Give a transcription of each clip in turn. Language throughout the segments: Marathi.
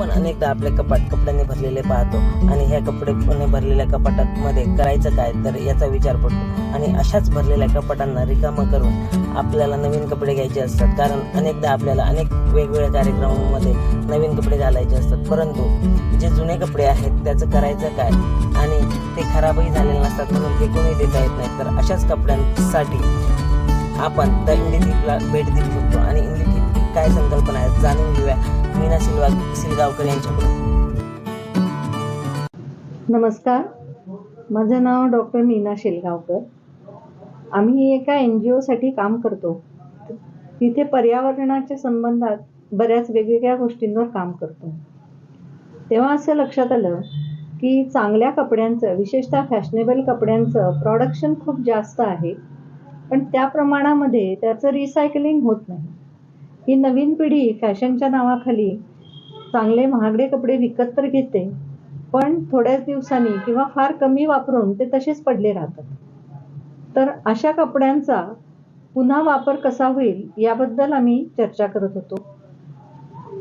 आपण अनेकदा आपले कपाट कपड्यांनी भरलेले पाहतो आणि ह्या कपडे भरलेल्या कपाटात मध्ये करायचं काय तर याचा विचार पडतो. आणि अशाच भरलेल्या कपाटांना रिकामं करून आपल्याला नवीन कपडे घ्यायचे असतात. कारण अनेकदा आपल्याला अनेक वेगवेगळ्या कार्यक्रमांमध्ये नवीन कपडे घालायचे असतात. परंतु जे जुने कपडे आहेत त्याचं करायचं काय? आणि ते खराबही झालेले नसतात म्हणून फेकूनही देता येत नाही तर अशाच कपड्यांसाठी आपण द इंडिथिपला भेट देऊ शकतो. आणि इंडिथिपची काय संकल्पना आहेत जाणून घेऊया. मीना सिल्वा सिलगावकर यांच्याकडून. नमस्कार. माझं नाव डॉक्टर मीना शेलगावकर. आम्ही एका एन जी ओसाठी काम करतो. तिथे पर्यावरणाच्या संबंधात बऱ्याच वेगवेगळ्या गोष्टींवर काम करतो. तेव्हा असं लक्षात आलं की चांगल्या कपड्यांचं विशेषतः फॅशनेबल कपड्यांचं प्रॉडक्शन खूप जास्त आहे. पण त्या प्रमाणामध्ये त्याचं रिसायकलिंग होत नाही. ही नवीन पिढी फॅशनच्या नावाखाली चांगले महागडे कपडे विकत तर घेते पण थोड्याच दिवसांनी किंवा फार कमी वापरून ते तसेच पडले राहतात. तर अशा कपड्यांचा पुन्हा वापर कसा होईल याबद्दल आम्ही चर्चा करत होतो.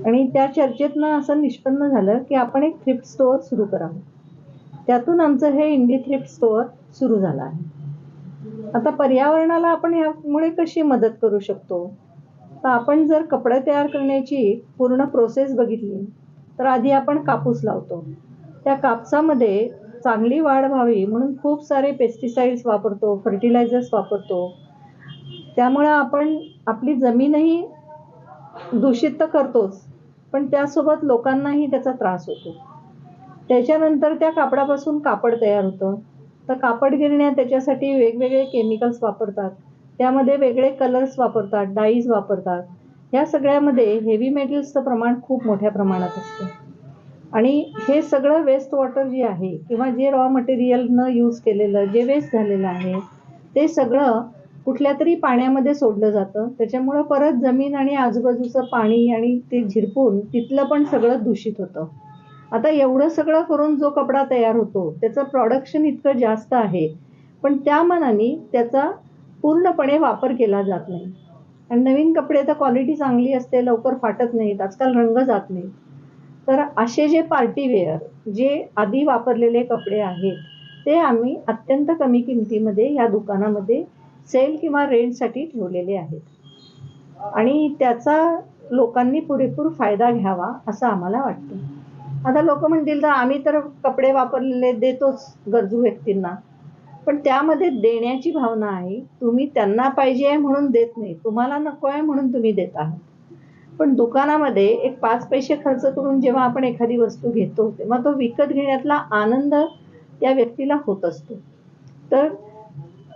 आणि त्या चर्चेतनं असं निष्पन्न झालं की आपण एक थ्रिफ्ट स्टोअर सुरू करावं. त्यातून आमचं हे इंडी थ्रिफ्ट स्टोअर सुरू झालं आहे. आता पर्यावरणाला आपण ह्यामुळे कशी मदत करू शकतो? तर आपण जर कपडे तयार करण्याची पूर्ण प्रोसेस बघितली तर आधी आपण कापूस लावतो. त्या कापसामध्ये चांगली वाढ व्हावी म्हणून खूप सारे पेस्टिसाइड्स वापरतो फर्टिलायझर्स वापरतो. त्यामुळं आपण आपली जमीनही दूषित तर करतोच पण त्यासोबत लोकांनाही त्याचा त्रास होतो. त्याच्यानंतर त्या कापडापासून कापड तयार होतं. तर कापड गिरण्या त्याच्यासाठी वेगवेगळे केमिकल्स वापरतात. त्यामध्ये वेगळे कलर्स वापरतात डाईज वापरतात. ह्या सगळ्यामध्ये हेवी मेटल्सचं प्रमाण खूप मोठ्या प्रमाणात असतं. आणि हे सगळं वेस्ट वॉटर जे आहे किंवा जे रॉ मटेरियल न यूज केलेलं जे वेस्ट झालेलं आहे ते सगळं कुठल्या तरी पाण्यामध्ये सोडलं जातं. त्याच्यामुळं परत जमीन आणि आजूबाजूचं पाणी आणि ते झिरपून तिथलं पण सगळं दूषित होतं. आता एवढं सगळं करून जो कपडा तयार होतो त्याचं प्रॉडक्शन इतकं जास्त आहे. पण त्या मनाने त्याचा पूर्णपणे वापर केला जात नाही. आणि नवीन कपडे तर क्वालिटी चांगली असते लवकर फाटत नाहीत आजकाल रंग जात नाहीत. तर असे जे पार्टीवेअर जे आधी वापरलेले कपडे आहेत ते आम्ही अत्यंत कमी किमतीमध्ये या दुकानामध्ये सेल किंवा रेंटसाठी ठेवलेले आहेत. आणि त्याचा लोकांनी पुरेपूर फायदा घ्यावा असं आम्हाला वाटतं. आता लोक म्हणतील तर आम्ही तर कपडे वापरलेले देतोच गरजू व्यक्तींना. पण त्यामध्ये देण्याची भावना आहे. तुम्ही त्यांना पाहिजे आहे म्हणून देत नाही. तुम्हाला नको आहे म्हणून तुम्ही देत आहात. पण दुकानामध्ये एक पाच पैसे खर्च करून जेव्हा आपण एखादी वस्तू घेतो तेव्हा तो विकत घेण्यातला आनंद त्या व्यक्तीला होत असतो. तर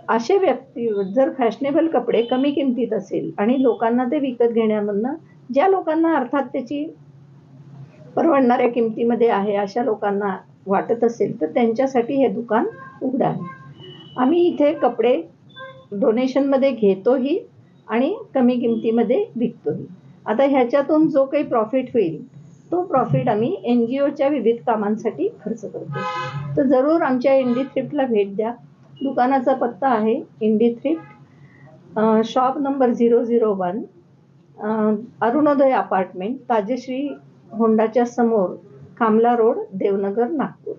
असे व्यक्ती जर फॅशनेबल कपडे कमी किमतीत असेल आणि लोकांना ते विकत घेण्यामधनं ज्या लोकांना अर्थात त्याची परवडणाऱ्या किमतीमध्ये आहे अशा लोकांना वाटत असेल तर त्यांच्यासाठी हे दुकान उघडं आहे आम्ही इथे कपडे डोनेशनमध्ये घेतोही आणि कमी किमतीमध्ये विकतोही. आता ह्याच्यातून जो काही प्रॉफिट होईल तो प्रॉफिट आम्ही एन जी ओच्या विविध कामांसाठी खर्च करतो. तर जरूर आमच्या इंडी थ्रिफ्टला भेट द्या. दुकानाचा पत्ता आहे indie thrift shop number zero zero one Arunoday apartment Tajshree होंडाच्या समोर कामला रोड देवनगर नागपूर.